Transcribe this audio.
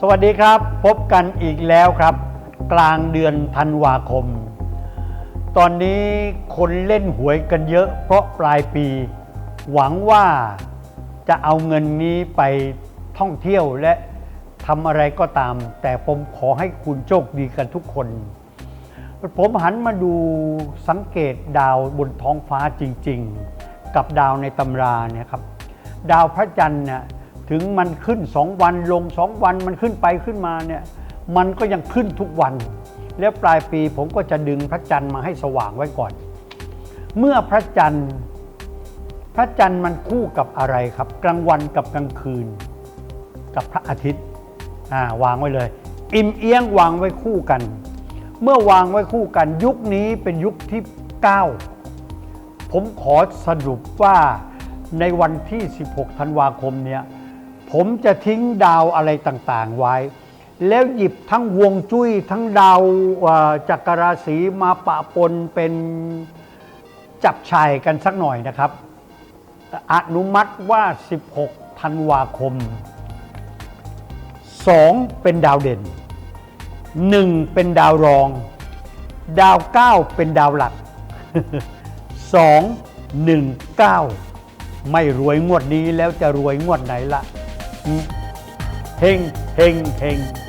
สวัสดีครับ พบกันอีกแล้วครับ กลางเดือนธันวาคม ตอนนี้คนเล่นหวยกันเยอะ เพราะปลายปี หวังว่าจะเอาเงินนี้ไปท่องเที่ยวและทำอะไรก็ตาม แต่ผมขอให้คุณโชคดีกันทุกคน ผมหันมาดูสังเกตดาวบนท้องฟ้าจริง ๆ กับดาวในตำราเนี่ยครับ ดาวพระจันทร์เนี่ย ถึงมันขึ้นสองวันลงสองวันมันขึ้นไปขึ้นมาเนี่ยมันก็ยังขึ้นทุกวัน แล้วปลายปีผมก็จะดึงพระจันทร์มาให้สว่างไว้ก่อน เมื่อพระจันทร์ พระจันทร์มันคู่กับอะไรครับ กลางวันกับกลางคืน กับพระอาทิตย์าวางไว้เลย อิ่มเอียงวางไว้คู่กัน เมื่อวางไว้คู่กัน ยุคนี้เป็นยุคที่ 9 ผมขอสรุปว่าในวันที่ 16 ธันวาคมเนี่ย ผมจะทิ้งดาวอะไรต่างๆไว้ แล้วหยิบทั้งวงจุ้ยทั้งดาวจักรราศีมาปะปนเป็นจับชายกันสักหน่อยนะครับ อนุมัติว่า 16 ธันวาคม 2 เป็นดาวเด่น 1 เป็นดาวรอง ดาว 9 เป็นดาวหลัก 2 1 9 ไม่รวยงวดนี้แล้วจะรวยงวดไหนละอื hình hình hình.